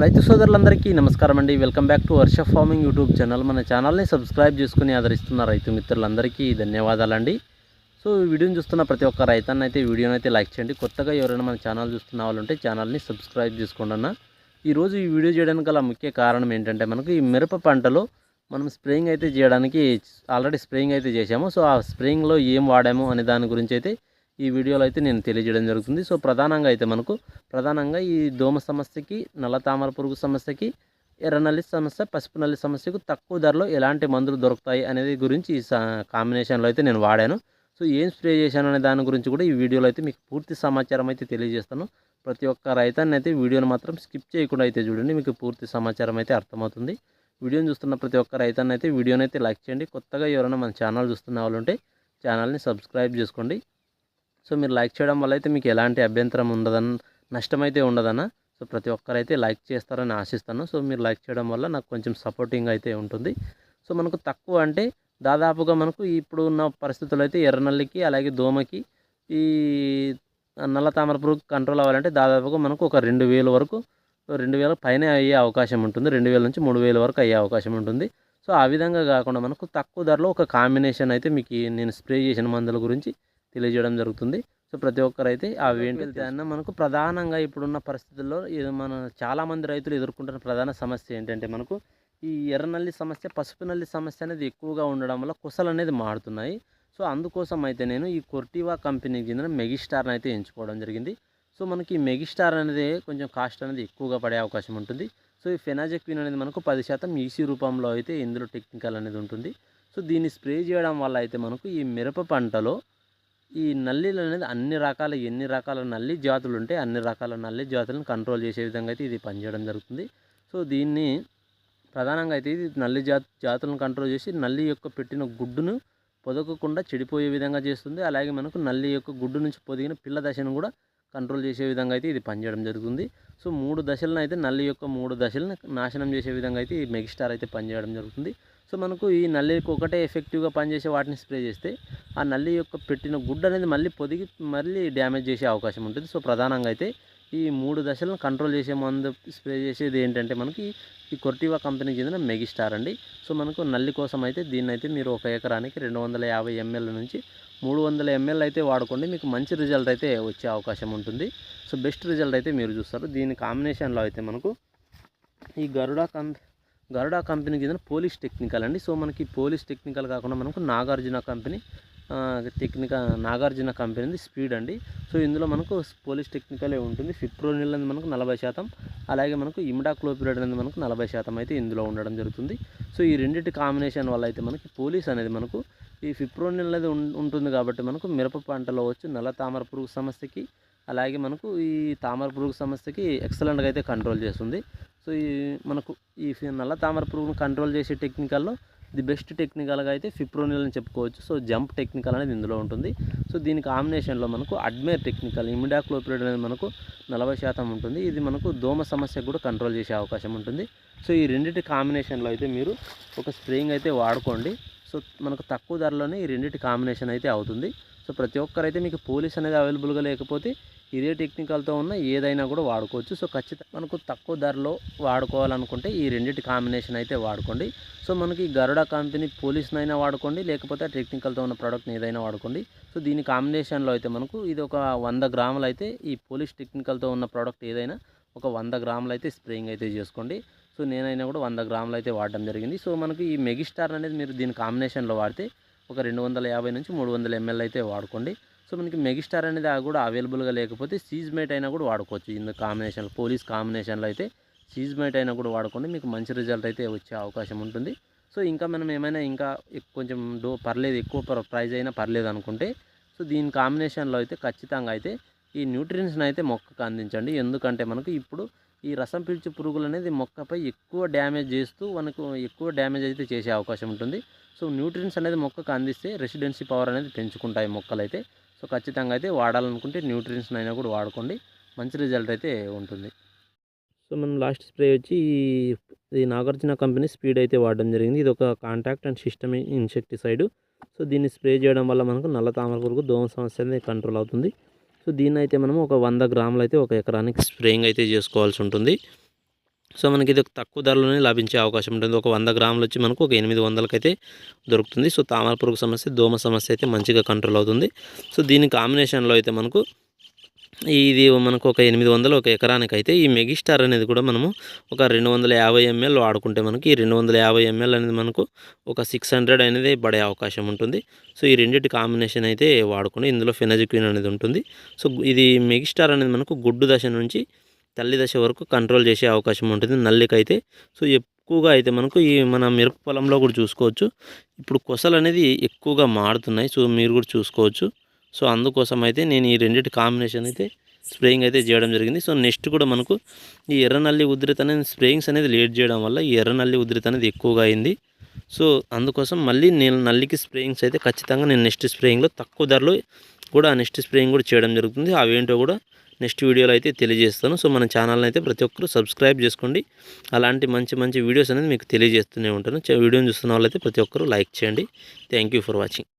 రైతు సోదరులందరికీ నమస్కారం అండి. Welcome back to Varsha farming YouTube channel. మన ఛానల్ని సబ్స్క్రైబ్ చేసుకుని ఆదరిస్తున్న రైతు మిత్రులందరికీ ధన్యవాదాలండి. సో ఈ వీడియోని చూస్తున్న ప్రతి ఒక్క రైతాన్ని అయితే వీడియోని అయితే లైక్ చేయండి. కొత్తగా ఎవరైనా మన ఛానల్ చూస్తున్న వాళ్ళు ఉంటే ఛానల్ని సబ్స్క్రైబ్ చేసుకోండి అన్న ఈరోజు ఈ వీడియో చేయడానికి గల ముఖ్య కారణం ఏంటంటే మనకు ఈ మిరప పంటలో మనం స్ప్రేయింగ్ అయితే చేయడానికి ఆల్రెడీ స్ప్రేయింగ్ అయితే చేసాము సో ఆ స్ప్రేయింగ్లో ఏం వాడాము అనే దాని గురించి అయితే ఈ వీడియోలో అయితే నేను తెలియజేయడం జరుగుతుంది. సో ప్రధానంగా అయితే మనకు ప్రధానంగా ఈ దోమ సమస్యకి నల్ల తామర పురుగు సమస్యకి ఎర్రనల్లి సమస్య పసుపు నల్లి సమస్యకు తక్కువ ధరలో ఎలాంటి మందులు దొరుకుతాయి అనేది గురించి ఈ సా- కాంబినేషన్లో అయితే నేను వాడాను. సో ఏం స్ప్రే చేశాను అనే దాని గురించి కూడా ఈ వీడియోలో అయితే మీకు పూర్తి సమాచారం అయితే తెలియజేస్తాను. ప్రతి ఒక్క రైతాన్ని అయితే వీడియోను మాత్రం స్కిప్ చేయకుండా అయితే చూడండి మీకు పూర్తి సమాచారం అయితే అర్థమవుతుంది. వీడియోని చూస్తున్న ప్రతి ఒక్క రైతాన్ని అయితే వీడియోని అయితే లైక్ చేయండి. కొత్తగా ఎవరైనా మన ఛానల్ చూస్తున్న వాళ్ళు ఉంటే ఛానల్ని సబ్స్క్రైబ్ చేసుకోండి. సో మీరు లైక్ చేయడం వల్ల అయితే మీకు ఎలాంటి అభ్యంతరం ఉండదని నష్టం అయితే ఉండదన్న సో ప్రతి ఒక్కరైతే లైక్ చేస్తారని ఆశిస్తాను. సో మీరు లైక్ చేయడం వల్ల నాకు కొంచెం సపోర్టింగ్ అయితే ఉంటుంది. సో మనకు తక్కువ అంటే దాదాపుగా మనకు ఇప్పుడు ఉన్న పరిస్థితులు అయితే ఎర్రనల్లికి అలాగే దోమకి ఈ నల్ల తామర పురుగు కంట్రోల్ అవ్వాలంటే దాదాపుగా మనకు ఒక రెండు వేల వరకు రెండు వేల పైన అయ్యే అవకాశం ఉంటుంది. రెండు వేల నుంచి మూడు వేల వరకు అయ్యే అవకాశం ఉంటుంది. సో ఆ విధంగా కాకుండా మనకు తక్కువ ధరలో ఒక కాంబినేషన్ అయితే మీకు నేను స్ప్రే చేసిన మందుల గురించి తెలియజేయడం జరుగుతుంది. సో ప్రతి ఒక్కరైతే ఆ ఏంటి అన్న మనకు ప్రధానంగా ఇప్పుడున్న పరిస్థితుల్లో మన చాలామంది రైతులు ఎదుర్కొంటున్న ప్రధాన సమస్య ఏంటంటే మనకు ఈ ఎర్రనల్లి సమస్య పసుపు నల్లి సమస్య అనేది ఎక్కువగా ఉండడం వల్ల కుసలు అనేది మారుతున్నాయి. సో అందుకోసం అయితే నేను ఈ కొర్టివా కంపెనీకి చెందిన మెగిస్టార్ని అయితే ఎంచుకోవడం జరిగింది. సో మనకి ఈ మెగిస్టార్ అనేది కొంచెం కాస్ట్ అనేది ఎక్కువగా పడే అవకాశం ఉంటుంది. సో ఈ ఫెనాజెక్విన్ అనేది మనకు పది శాతం ఈసీ రూపంలో అయితే ఇందులో టెక్నికల్ అనేది ఉంటుంది. సో దీన్ని స్ప్రే చేయడం వల్ల అయితే మనకు ఈ మిరప పంటలో ఈ నల్లీలు అనేది అన్ని రకాల ఎన్ని రకాల నల్లి జాతులు ఉంటే అన్ని రకాల నల్లి జాతులను కంట్రోల్ చేసే విధంగా అయితే ఇది పనిచేయడం జరుగుతుంది. సో దీన్ని ప్రధానంగా అయితే ఇది నల్లి జాతి జాతులను కంట్రోల్ చేసి నల్లి యొక్క పెట్టిన గుడ్డును పొదకకుండా చెడిపోయే విధంగా చేస్తుంది. అలాగే మనకు నల్లి యొక్క గుడ్డు నుంచి పొదిగిన పిల్ల దశను కూడా కంట్రోల్ చేసే విధంగా అయితే ఇది పనిచేయడం జరుగుతుంది. సో మూడు దశలను అయితే నల్లి యొక్క మూడు దశలను నాశనం చేసే విధంగా అయితే ఈ మెగిస్టార్ అయితే పనిచేయడం జరుగుతుంది. సో మనకు ఈ నల్లికి ఒకటే ఎఫెక్టివ్గా పనిచేసే వాటిని స్ప్రే చేస్తే ఆ నల్లి యొక్క పెట్టిన గుడ్డ అనేది మళ్ళీ పొదిగి మళ్ళీ డ్యామేజ్ చేసే అవకాశం ఉంటుంది. సో ప్రధానంగా అయితే ఈ మూడు దశలను కంట్రోల్ చేసే మందు స్ప్రే చేసేది ఏంటంటే మనకి ఈ కొర్టివా కంపెనీకి చెందిన మెగిస్టార్ అండి. సో మనకు నల్లి కోసం అయితే దీన్ని అయితే మీరు ఒక ఎకరానికి రెండు వందల యాభై ఎంఎల్ నుంచి మూడు వందల ఎంఎల్ అయితే వాడుకోండి. మీకు మంచి రిజల్ట్ అయితే వచ్చే అవకాశం ఉంటుంది. సో బెస్ట్ రిజల్ట్ అయితే మీరు చూస్తారు. దీని కాంబినేషన్లో అయితే మనకు ఈ గరుడా కం గరుడా కంపెనీకి చెందిన పోలీస్ టెక్నికల్ అండి. సో మనకి పోలీస్ టెక్నికల్ కాకుండా మనకు నాగార్జున కంపెనీ టెక్నిక నాగార్జున కంపెనీది స్పీడ్ అండి. సో ఇందులో మనకు పోలీస్ టెక్నికలే ఉంటుంది. ఫిప్రోనిల్ అనేది మనకు నలభై శాతం అలాగే మనకు ఇమిడాక్లోపిరేట్ అనేది మనకు నలభై శాతం అయితే ఇందులో ఉండడం జరుగుతుంది. సో ఈ రెండింటి కాంబినేషన్ వల్ల అయితే మనకి పోలీస్ అనేది మనకు ఈ ఫిప్రోనిల్ అనేది ఉంటుంది కాబట్టి మనకు మిరప పంటలో వచ్చి నల్ల తామర పురుగు సమస్యకి అలాగే మనకు ఈ తామర పురుగు సమస్యకి ఎక్సలెంట్గా అయితే కంట్రోల్ చేస్తుంది. సో ఈ మనకు ఈ నల్ల తామర పురుగును కంట్రోల్ చేసే టెక్నికల్లో ది బెస్ట్ టెక్నికల్గా అయితే ఫిప్రోనిల్ అని చెప్పుకోవచ్చు. సో జంప్ టెక్నికల్ అనేది ఇందులో ఉంటుంది. సో దీని కాంబినేషన్లో మనకు అడ్మేర్ టెక్నికల్ ఇమిడాక్లోపిడ్ అనేది మనకు నలభై శాతం ఉంటుంది. ఇది మనకు దోమ సమస్య కూడా కంట్రోల్ చేసే అవకాశం ఉంటుంది. సో ఈ రెండింటి కాంబినేషన్లో అయితే మీరు ఒక స్ప్రేయింగ్ అయితే వాడుకోండి. సో మనకు తక్కువ ధరలోనే ఈ రెండింటి కాంబినేషన్ అయితే అవుతుంది. సో ప్రతి ఒక్కరైతే మీకు పోలీస్ అనేది అవైలబుల్గా లేకపోతే ఇదే టెక్నికల్తో ఉన్న ఏదైనా కూడా వాడుకోవచ్చు. సో ఖచ్చితంగా మనకు తక్కువ ధరలో వాడుకోవాలనుకుంటే ఈ రెండింటి కాంబినేషన్ అయితే వాడుకోండి. సో మనకి గరుడ కంపెనీ పోలీస్నైనా వాడుకోండి లేకపోతే ఆ టెక్నికల్తో ఉన్న ప్రోడక్ట్ని ఏదైనా వాడుకోండి. సో దీని కాంబినేషన్లో అయితే మనకు ఇది ఒక వంద గ్రాములు అయితే ఈ పోలీస్ టెక్నికల్తో ఉన్న ప్రోడక్ట్ ఏదైనా ఒక వంద గ్రాములు అయితే స్ప్రేయింగ్ అయితే చేసుకోండి. సో నేనైనా కూడా వంద గ్రాములు అయితే వాడడం జరిగింది. సో మనకి ఈ మెగిస్టార్ అనేది మీరు దీని కాంబినేషన్లో వాడితే ఒక రెండు వందల యాభై నుంచి మూడు వందల ఎంఎల్ అయితే వాడుకోండి. సో మనకి మెగిస్టార్ అనేది ఆ కూడా అవైలబుల్గా లేకపోతే సీజ్మేట్ అయినా కూడా వాడుకోవచ్చు. ఇందు కాంబినేషన్ పోలీస్ కాంబినేషన్లో అయితే సీజ్మేట్ అయినా కూడా వాడుకోండి. మీకు మంచి రిజల్ట్ అయితే వచ్చే అవకాశం ఉంటుంది. సో ఇంకా మనం ఏమైనా ఇంకా కొంచెం డో పర్లేదు ఎక్కువ ప్ర- అయినా పర్లేదు అనుకుంటే సో దీని కాంబినేషన్లో అయితే ఖచ్చితంగా అయితే ఈ న్యూట్రియన్స్ని అయితే మొక్కకు అందించండి. ఎందుకంటే మనకు ఇప్పుడు ఈ రసం పీల్చు పురుగులు అనేది మొక్కపై ఎక్కువ డ్యామేజ్ చేస్తూ మనకు ఎక్కువ డ్యామేజ్ అయితే చేసే అవకాశం ఉంటుంది. సో న్యూట్రియన్స్ అనేది మొక్కకు అందిస్తే రెసిడెన్సీ పవర్ అనేది పెంచుకుంటాయి మొక్కలు అయితే సో ఖచ్చితంగా అయితే వాడాలనుకుంటే న్యూట్రియన్స్ అయినా కూడా వాడుకోండి. మంచి రిజల్ట్ అయితే ఉంటుంది. సో మనం లాస్ట్ స్ప్రే వచ్చి ఈ- ఇది నాగార్జున కంపెనీ స్పీడ్ అయితే వాడడం జరిగింది. ఇది ఒక contact and system insecticide. So దీన్ని స్ప్రే చేయడం వల్ల మనకు నల్ల తామర పురుగు దోమ సమస్య అనేది కంట్రోల్ అవుతుంది. సో దీన్ని అయితే మనం ఒక వంద గ్రాములు అయితే ఒక ఎకరానికి స్ప్రేయింగ్ అయితే చేసుకోవాల్సి ఉంటుంది. సో మనకి ఇది ఒక తక్కువ ధరలోనే లభించే అవకాశం ఉంటుంది. ఒక వంద గ్రాములు వచ్చి మనకు ఒక ఎనిమిది వందలకైతే దొరుకుతుంది. సో తామర పురుగు సమస్య దోమ సమస్య అయితే మంచిగా కంట్రోల్ అవుతుంది. సో దీని కాంబినేషన్లో అయితే మనకు ఇది మనకు ఒక ఎనిమిది వందలు ఒక ఎకరానికి అయితే ఈ మెగిస్టార్ అనేది కూడా మనము ఒక రెండు వందల యాభై ఎంఎల్ వాడుకుంటే మనకి ఈ రెండు వందల యాభై ఎంఎల్ అనేది మనకు ఒక సిక్స్ హండ్రెడ్ అనేది పడే అవకాశం ఉంటుంది. సో ఈ రెండింటి కాంబినేషన్ అయితే వాడుకుని ఇందులో ఫెనజిక్విన్ అనేది ఉంటుంది. సో ఇది మెగిస్టార్ అనేది మనకు గుడ్డు దశ నుంచి తల్లి దశ వరకు కంట్రోల్ చేసే అవకాశం ఉంటుంది. నల్లికైతే సో ఎక్కువగా అయితే మనకు ఈ మన మిరప పొలంలో కూడా చూసుకోవచ్చు. ఇప్పుడు కొసలు అనేది ఎక్కువగా మారుతున్నాయి. సో మీరు కూడా చూసుకోవచ్చు. సో అందుకోసం అయితే నేను ఈ రెండింటి కాంబినేషన్ అయితే స్ప్రేయింగ్ అయితే చేయడం జరిగింది. సో నెక్స్ట్ కూడా మనకు ఈ ఎర్ర నల్లి అనేది స్ప్రేయింగ్స్ అనేది లేట్ చేయడం వల్ల ఈ ఎర్ర నల్లి అనేది ఎక్కువగా అయింది. సో అందుకోసం మళ్ళీ నేను నల్లికి స్ప్రేయింగ్స్ అయితే ఖచ్చితంగా నేను నెక్స్ట్ స్ప్రేయింగ్లో తక్కువ ధరలో కూడా నెక్స్ట్ స్ప్రేయింగ్ కూడా చేయడం జరుగుతుంది. అవేంటో కూడా నెక్స్ట్ వీడియోలో అయితే తెలియజేస్తాను. సో మన ఛానల్ని అయితే ప్రతి ఒక్కరు సబ్స్క్రైబ్ చేసుకోండి. అలాంటి మంచి మంచి వీడియోస్ అనేది మీకు తెలియజేస్తూనే ఉంటాను. వీడియోని చూస్తున్న వాళ్ళైతే ప్రతి ఒక్కరు లైక్ చేయండి. Thank you for watching.